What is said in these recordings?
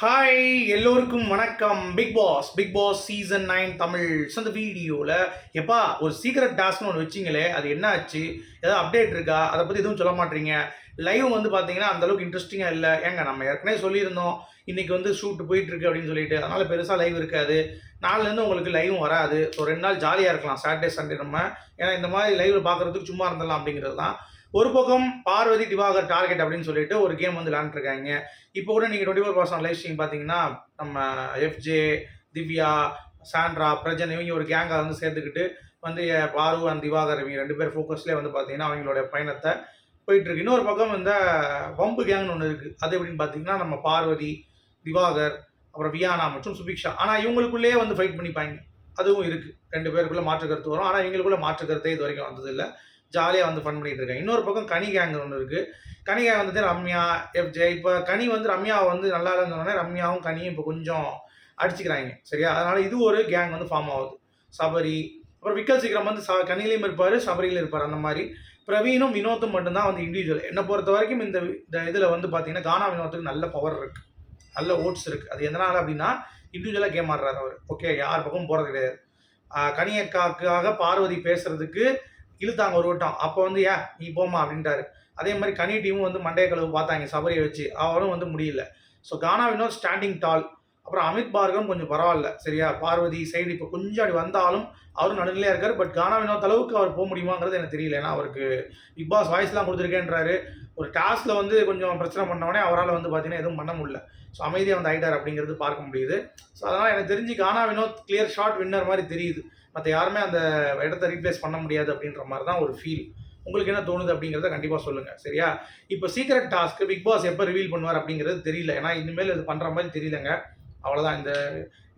Hi எல்லோருக்கும் வணக்கம். Big boss big boss season nine Tamil அந்த வீடியோவில் எப்பா ஒரு சீக்ரெட் டாஸ்க்னு ஒன்று வச்சிங்களே அது என்ன ஆச்சு ஏதாவது அப்டேட் இருக்கா? அதை பற்றி எதுவும் சொல்ல மாட்டீங்க. லைவ் வந்து பார்த்தீங்கன்னா அந்தளவுக்கு இன்ட்ரெஸ்டிங்காக இல்லை. ஏங்க நம்ம ஏற்கனவே சொல்லியிருந்தோம். இன்றைக்கி வந்து ஷூட் போயிட்டுருக்கு அப்படின்னு சொல்லிட்டு. அதனால் பெருசாக லைவ் இருக்காது. நாலுலேருந்து உங்களுக்கு லைவும் வராது. ஸோ ரெண்டு நாள் ஜாலியாக இருக்கலாம். சாட்டர்டே சண்டே நம்ம. ஏன்னா இந்த மாதிரி லைவில் பார்க்குறதுக்கு சும்மா இருந்தலாம் அப்படிங்கிறது தான் ஒரு பக்கம் பார்வதி திவாகர் டார்கெட் அப்படின்னு சொல்லிட்டு ஒரு கேம் வந்து விளாண்டுருக்காங்க இப்போ கூட நீங்கள் twenty four percent live stream பார்த்தீங்கன்னா நம்ம எஃப்ஜே திவ்யா சாண்ட்ரா பிரஜன் இவங்க ஒரு கேங்கை வந்து சேர்த்துக்கிட்டு வந்து பாரு அண்ட் திவாகர் இவங்க ரெண்டு பேர் ஃபோக்கஸ்லேயே வந்து பார்த்தீங்கன்னா அவங்களோட பயணத்தை போயிட்டுருக்கு இன்னொரு பக்கம் இந்த வம்பு கேங்னு ஒன்று இருக்குது அது எப்படின்னு பார்த்தீங்கன்னா நம்ம பார்வதி திவாகர் அப்புறம் வியானா மற்றும் சுபிக்ஷா. ஆனால் இவங்களுக்குள்ளேயே வந்து ஃபைட் பண்ணிப்பாங்க. அதுவும் இருக்குது ரெண்டு பேருக்குள்ளே மாற்று கருத்து வரும். ஆனால் இவங்களுக்குள்ள மாற்று கருத்தே இது வரைக்கும் வந்ததில்லை. ஜாலியாக வந்து ஃபன் பண்ணிட்டு இருக்கேன். இன்னொரு பக்கம் கனி கேங் ஒன்று இருக்குது கனி கேங் வந்து ரம்யா எஃப்ஜே இப்போ கனி வந்து ரம்யாவை வந்து நல்லா இருந்தோடனே ரம்யாவும் கனியும் இப்போ கொஞ்சம் அடிச்சுக்கிறாங்க. சரியா? அதனால இது ஒரு கேங் வந்து ஃபார்ம் ஆகுது. சபரி அப்புறம் விக்கல் சீக்கிரம் வந்து ச கனிலையும் இருப்பார் சபரியிலும் இருப்பார் அந்த மாதிரி. பிரவீனும் வினோத்தும் மட்டும்தான் வந்து இண்டிவிஜுவல் என்னை பொறுத்த வரைக்கும் இந்த இந்த இதில் வந்து பார்த்தீங்கன்னா கானா வினோத்துக்கு நல்ல பவர் இருக்குது நல்ல ஓட்ஸ் இருக்குது அது எதனால் அப்படின்னா இண்டிவிஜுவலாக கேம் ஆடுறாரு அவர். ஓகே யார் பக்கமும் போகிறது கிடையாது. கனியக்காக்காக பார்வதி பேசுறதுக்கு இழுத்தாங்க ஒரு வட்டம். அப்போ வந்து ஏன் நீ போமா அப்படின்ட்டாரு. அதே மாதிரி கனி டீமும் வந்து மண்டைய கழுவு பார்த்தாங்க சபரியை வச்சு. அவரும் வந்து முடியல. So Gana Vinod standing tall அப்புறம் அமித் பார்கவன் கொஞ்சம் பரவாயில்ல சரியா? பார்வதி சைடு இப்போ கொஞ்சம் அப்படி வந்தாலும் அவரும் நடுநிலையாக இருக்கார். பட் கானா வினோத் அளவுக்கு அவர் போக முடியுமாங்கிறது எனக்கு தெரியல. ஏன்னா அவருக்கு பிக் பாஸ் வாய்ஸ்லாம் கொடுத்துருக்கேன்றாரு. ஒரு டாஸ்கில் வந்து கொஞ்சம் பிரச்சனை பண்ணவொடனே அவரால் வந்து பார்த்தீங்கன்னா எதுவும் பண்ண முடியல. ஸோ அமைதியாக வந்து ஆகிட்டார் அப்படிங்கிறது பார்க்க முடியுது. ஸோ அதனால் எனக்கு தெரிஞ்சு Gana Vinod clear shot winner மாதிரி தெரியுது. மற்ற யாருமே அந்த இடத்த ரீப்ளேஸ் பண்ண முடியாது அப்படின்ற மாதிரி தான் ஒரு ஃபீல் உங்களுக்கு என்ன தோணுது அப்படிங்கிறத கண்டிப்பாக சொல்லுங்கள் சரியா? இப்போ சீக்ரெட் டாஸ்க்கு பிக் பாஸ் எப்போ ரிவீல் பண்ணுவார் அப்படிங்கிறது தெரியல. ஏன்னா இனிமேல் இது பண்ணுற மாதிரி தெரியலங்க. அவ்வளோதான் இந்த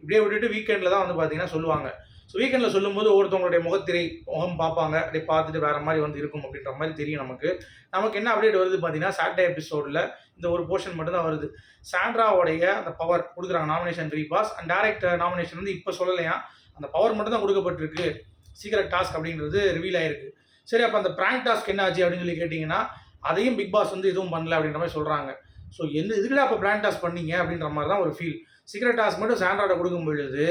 இப்படியே விட்டுட்டு வீக்கெண்டில் தான் வந்து பார்த்தீங்கன்னா சொல்லுவாங்க. ஸோ வீக்கெண்டில் சொல்லும்போது ஒவ்வொருத்தவங்களுடைய முகத்திரை முகம் பார்ப்பாங்க. அப்படியே பார்த்துட்டு வேறு மாதிரி வந்து இருக்கும் அப்படின்ற மாதிரி தெரியும் நமக்கு. நமக்கு என்ன அப்டேட் வருது பார்த்தீங்கன்னா சாட்டர்டே எபிசோடில் இந்த ஒரு போர்ஷன் மட்டும்தான் வருது. சாண்ட்ராவோடைய அந்த பவர் கொடுக்குறாங்க nomination three pass and director nomination வந்து இப்போ சொல்லலையா? அந்த பவர் மட்டும் தான் கொடுக்கப்பட்டிருக்கு. சீக்கிரட் டாஸ்க் அப்படின்றது ரிவீல் ஆயிருக்கு. சரி அப்போ அந்த ப்ராங்க் டாஸ்க் என்ன ஆச்சு அப்படின்னு சொல்லி கேட்டிங்கன்னா அதையும் பிக் பாஸ் வந்து எதுவும் பண்ணல அப்படின்ற மாதிரி சொல்கிறாங்க ஸோ எந்த இதுக்குடா அப்போ பிளான் டாஸ் பண்ணீங்க? அப்படின்ற மாதிரி தான் ஒரு ஃபீல் சீக்ரெட் டாஸ் மட்டும் சாண்ட்ராட கொடுக்கும் பொழுது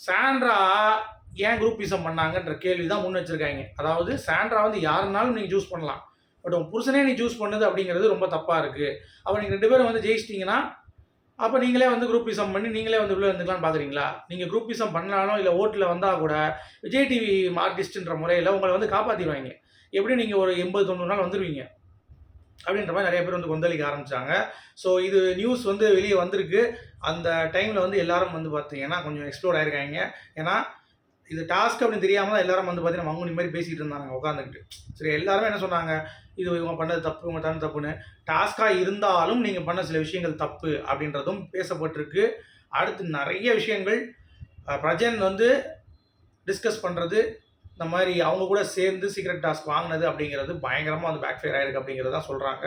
சாண்ட்ரா ஏன் குரூப்பிசம் பண்ணாங்கன்ற கேள்வி தான் முன் வச்சிருக்காங்க. அதாவது சாண்ட்ரா வந்து யாருனாலும் நீங்கள் சூஸ் பண்ணலாம். பட் உன் புருஷனே நீ சூஸ் பண்ணது அப்படிங்கிறது ரொம்ப தப்பாக இருக்குது அப்போ நீங்கள் ரெண்டு பேரும் வந்து ஜெயிச்சிட்டிங்கன்னா அப்போ நீங்களே வந்து குரூப்பிசம் பண்ணி நீங்களே வந்து உள்ளே இருந்துக்கலாம்னு பார்க்குறீங்களா நீங்கள் குரூப்பிசம் பண்ணாலும் இல்லை ஓட்டில் வந்தால் கூட விஜய் டிவி ஆர்டிஸ்ட்ன்ற முறையில் உங்களை வந்து காப்பாற்றிடுவாங்க எப்படி நீங்கள் ஒரு எண்பது தொண்ணூறு நாள் வந்துடுவீங்க அப்படின்ற மாதிரி நிறைய பேர் வந்து கொந்தளிக்க ஆரம்பிச்சாங்க. ஸோ இது நியூஸ் வந்து வெளியே வந்திருக்கு. அந்த டைமில் வந்து எல்லாரும் வந்து பார்த்தீங்கன்னா கொஞ்சம் எக்ஸ்ப்ளோர் ஆயிருக்காங்க. ஏன்னா இது டாஸ்க் அப்படின்னு தெரியாமல் தான் எல்லாரும் வந்து பார்த்தீங்கன்னா மங்குனி மாதிரி பேசிகிட்டு இருந்தாங்க உட்காந்துக்கிட்டு சரி எல்லாருமே என்ன சொன்னாங்க? இது இவங்க பண்ணது தப்பு இவங்க பண்ணது தப்புன்னு. டாஸ்காக இருந்தாலும் நீங்கள் பண்ண சில விஷயங்கள் தப்பு அப்படின்றதும் பேசப்பட்டிருக்கு. அடுத்து நிறைய விஷயங்கள் பிரஜன் வந்து டிஸ்கஸ் பண்ணுறது இந்த மாதிரி அவங்க கூட சேர்ந்து சீக்ரெட் டாஸ் வாங்கினது அப்படிங்கிறது பயங்கரமாக வந்து பேக் ஃபயர் ஆயிருக்கு அப்படிங்கிறது தான் சொல்கிறாங்க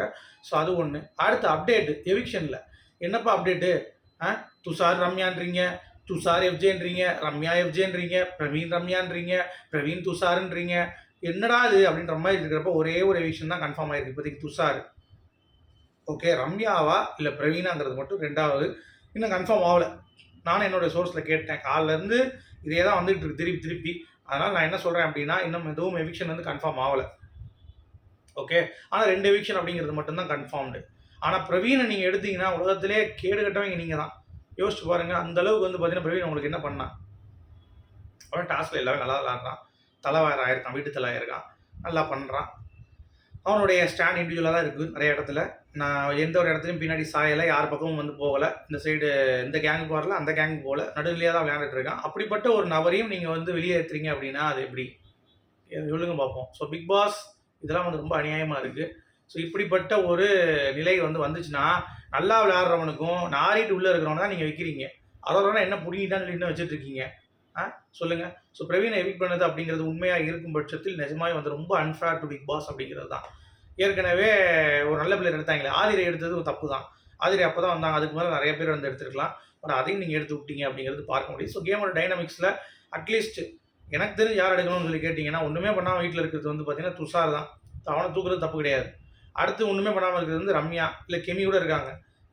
ஸோ அது ஒன்று அடுத்து அப்டேட்டு எவிக்ஷனில் என்னப்பா அப்டேட்டு ஆ? துஷார் ரம்யான்றீங்க. துஷார் எஃப்ஜேன்றீங்க. ரம்யா எஃப்ஜேன்றீங்க. பிரவீன் ரம்யான்றீங்க. பிரவீன் துஷாருன்றீங்க. என்னடா இது அப்படின்ற மாதிரி இருக்கிறப்ப ஒரே ஒரு எவிக்ஷன் தான் கன்ஃபார்ம் ஆயிருக்கு. இப்போதைக்கு துஷார். ஓகே ரம்யாவா இல்லை பிரவீனாங்கிறது மட்டும் ரெண்டாவது. இன்னும் கன்ஃபார்ம் ஆகலை. நானும் என்னோட சோர்ஸில் கேட்டேன். காலைல இருந்து இதே தான் வந்துட்டு இருக்கு. திருப்பி திருப்பி. அதனால் நான் என்ன சொல்கிறேன் அப்படின்னா இன்னும் எதுவும் எவிக்ஷன் வந்து கன்ஃபார்ம் ஆகலை. ஓகே ஆனால் ரெண்டு எவிக்ஷன் அப்படிங்கிறது மட்டும்தான் கன்ஃபார்ம்டு ஆனால் பிரவீனை நீங்கள் எடுத்தீங்கன்னா உலகத்திலே கேடு கட்டவங்க நீங்கள் தான் யோசிச்சு பாருங்கள் அந்த அளவுக்கு வந்து பார்த்தீங்கன்னா பிரவீன் உங்களுக்கு என்ன பண்ணான்? அவன் டாஸ்கில் எல்லாமே நல்லா விளாட்றான் தலைவாயர் ஆயிருக்கான் வீட்டு தலை ஆயிருக்கான். நல்லா பண்ணுறான் அவனுடைய ஸ்டாண்ட் இண்டிவிஜுவலாக தான் இருக்குது நிறைய இடத்துல. நான் எந்த ஒரு இடத்துலையும் பின்னாடி சாயலை யார் பக்கமும் வந்து போகலை. இந்த சைடு இந்த கேங்குக்கு வரல அந்த கேங்குக்கு போகல. நடுநிலையாக தான் விளையாண்டுட்டு இருக்கான். அப்படிப்பட்ட ஒரு நபரையும் நீங்கள் வந்து வெளியேற்றுறீங்க அப்படின்னா அது எப்படி? சொல்லுங்க பார்ப்போம் ஸோ பிக் பாஸ் இதெல்லாம் வந்து ரொம்ப அநியாயமாக இருக்குது ஸோ இப்படிப்பட்ட ஒரு நிலை வந்து வந்துச்சுன்னா நல்லா விளையாடுறவனுக்கும் நாரிட்டு உள்ளே இருக்கிறவனா தான் நீங்கள் வைக்கிறீங்க. அதோட என்ன புடிங்கிட்டான்னு சொல்லி இன்னும் வச்சுட்டு இருக்கீங்க. ஆ சொல்லுங்கள் ஸோ பிரவீனை எவிக் பண்ணது அப்படிங்கிறது உண்மையாக இருக்கும் பட்சத்தில் நிஜமாவே வந்து ரொம்ப அன்ஃபேர் டு பிக் பாஸ் அப்படிங்கிறது தான். ஏற்கனவே ஒரு நல்ல பிளேயர் எடுத்தாங்களே. ஆதிரை எடுத்தது ஒரு தப்பு தான். ஆதிரை அப்போ தான் வந்தாங்க. அதுக்கு மேலே நிறைய பேர் வந்து எடுத்துருக்கலாம். பட் அதையும் நீங்கள் எடுத்து விட்டீங்க அப்படிங்கிறது பார்க்க முடியும். ஸோ கேமோட டைனமிக்ஸில் அட்லீஸ்ட் எனக்கு தெரிஞ்சு யார் எடுக்கணும்னு சொல்லி கேட்டிங்கன்னா ஒன்றுமே பண்ணாமல் வீட்டில் இருக்கிறது வந்து பார்த்தீங்கன்னா துஷார் தான். அவனை தூக்குறது தப்பு கிடையாது. அடுத்து ஒன்றுமே பண்ணாமல் இருக்கிறது வந்து ரம்யா இல்லை கெமி கூட இருக்காங்க.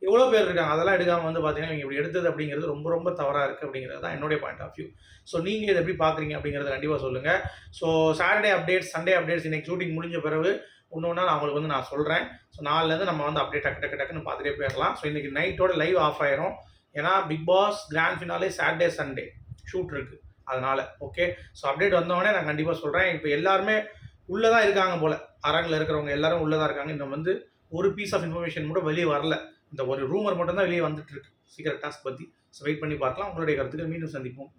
எவ்வளோ பேர் இருக்காங்க? அதெல்லாம் எடுக்காமல் வந்து பார்த்தீங்கன்னா நீங்கள் இப்படி எடுத்தது அப்படிங்கிறது ரொம்ப ரொம்ப தவறாக இருக்குது அப்படிங்கிறது தான் என்னுடைய பாயிண்ட் ஆஃப் வியூ ஸோ நீங்கள் இதை எப்படி பார்க்குறீங்க அப்படிங்கிறத கண்டிப்பாக சொல்லுங்கள் so Saturday updates Sunday updates இன்றைக்கி ஷூட்டிங் முடிஞ்ச பிறகு ஒன்று ஒன்றா நான் உங்களுக்கு வந்து நான் சொல்கிறேன் ஸோ நாலுலேருந்து நம்ம வந்து அப்டேட் டக்கு டக்கு டக்குன்னு பார்த்துட்டே போயிடலாம். ஸோ இன்றைக்கி நைட்டோட லைவ் ஆஃப் ஆயிரும். ஏன்னா big boss grand finale Saturday Sunday shoot இருக்குது அதனால் ஓகே ஸோ அப்டேட் வந்தவொடனே நான் கண்டிப்பாக சொல்கிறேன் இப்போ எல்லாருமே உள்ளே தான் இருக்காங்க போல். அரங்கில் இருக்கிறவங்க எல்லாரும் உள்ளே தான் இருக்காங்க. இன்னும் வந்து ஒரு பீஸ் ஆஃப் இன்ஃபர்மேஷன் கூட வெளியே வரல. இந்த ஒரு ரூமர் மட்டும்தான் வெளியே வந்துட்டு இருக்கு. சீக்கிரம் டாஸ்க் பற்றி ஸோ வெயிட் பண்ணி பார்க்கலாம். உங்களுடைய கருத்துக்கள் மீண்டும் சந்திப்போம்.